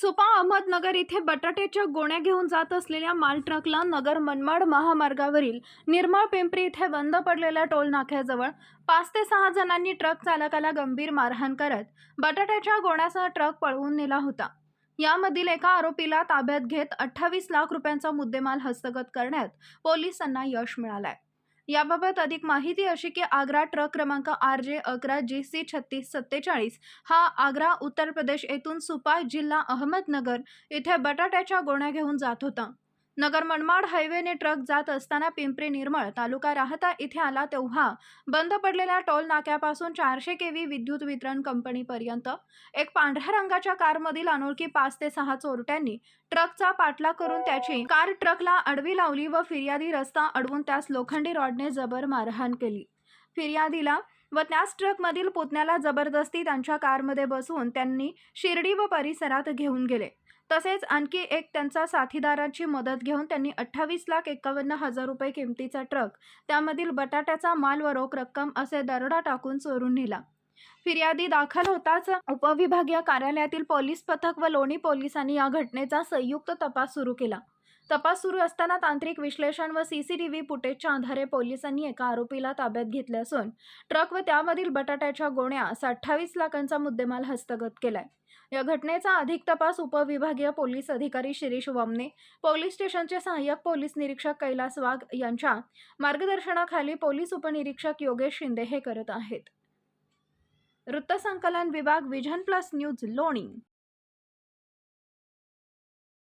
सुपा अहमदनगर इथे बटाट्याच्या गोण्या घेऊन जात असलेल्या माल ट्रकला नगर मनमाड महामार्गावरील निर्मळ पिंपरी इथे बंद पडलेल्या टोल नाक्याजवळ पाच ते सहा जणांनी ट्रक चालकाला गंभीर मारहाण करत बटाट्याच्या गोण्यासह ट्रक पळवून नेला होता. यामधील एका आरोपीला ताब्यात घेत अठ्ठावीस लाख रुपयांचा मुद्देमाल हस्तगत करण्यात पोलिसांना यश मिळालंय. याबाबत अधिक माहिती अशी की आग्रा ट्रक क्रमांक आर जे अकरा जी सी छत्तीस सत्तेचाळीस हा आग्रा उत्तर प्रदेश येथून सुपा जिल्हा अहमदनगर इथे बटाट्याच्या गोण्या घेऊन जात होता. नगर मनमाड हायवेने ट्रक जात असताना पिंपरी निर्मळ तालुका राहता इथे आला तेव्हा बंद पडलेल्या टोल नाक्यापासून चारशे केव्ही विद्युत वितरण कंपनीपर्यंत एक पांढऱ्या रंगाच्या कारमधील अनोळखी पाच ते सहा चोरट्यांनी ट्रकचा पाठलाग करून त्याची कार ट्रकला अडवी लावली व फिर्यादी रस्ता अडवून त्यास लोखंडी रॉडने जबर मारहाण केली. फिर्यादीला व त्याच ट्रकमधील पुतण्याला जबरदस्ती त्यांच्या कारमध्ये बसवून त्यांनी शिर्डी व परिसरात घेऊन गेले. तसेच आणखी एक त्यांचा साथीदाराची मदत घेऊन त्यांनी अठ्ठावीस लाख एकावन्न हजार रुपये किमतीचा ट्रक त्यामधील बटाट्याचा माल व रोख रक्कम असे दरोडा टाकून चोरून नेला. फिर्यादी दाखल होताच उपविभागीय कार्यालयातील पोलीस पथक व लोणी पोलिसांनी या घटनेचा संयुक्त तपास सुरू केला. तपास सुरू असताना तांत्रिक विश्लेषण व सीसीटीव्ही फुटेजच्या आधारे पोलिसांनी एका आरोपीला ताब्यात घेतले असून ट्रक व त्यामधील बटाट्याच्या गोण्या असा अठ्ठावीस लाखांचा मुद्देमाल हस्तगत केलाय. या घटनेचा अधिक तपास उपविभागीय पोलीस अधिकारी शिरीष वमने पोलीस स्टेशनचे सहाय्यक पोलीस निरीक्षक कैलास वाघ यांच्या मार्गदर्शनाखाली पोलीस उपनिरीक्षक योगेश शिंदे हे करत आहेत. वृत्तसंकलन विभाग विजन प्लस न्यूज लोणी.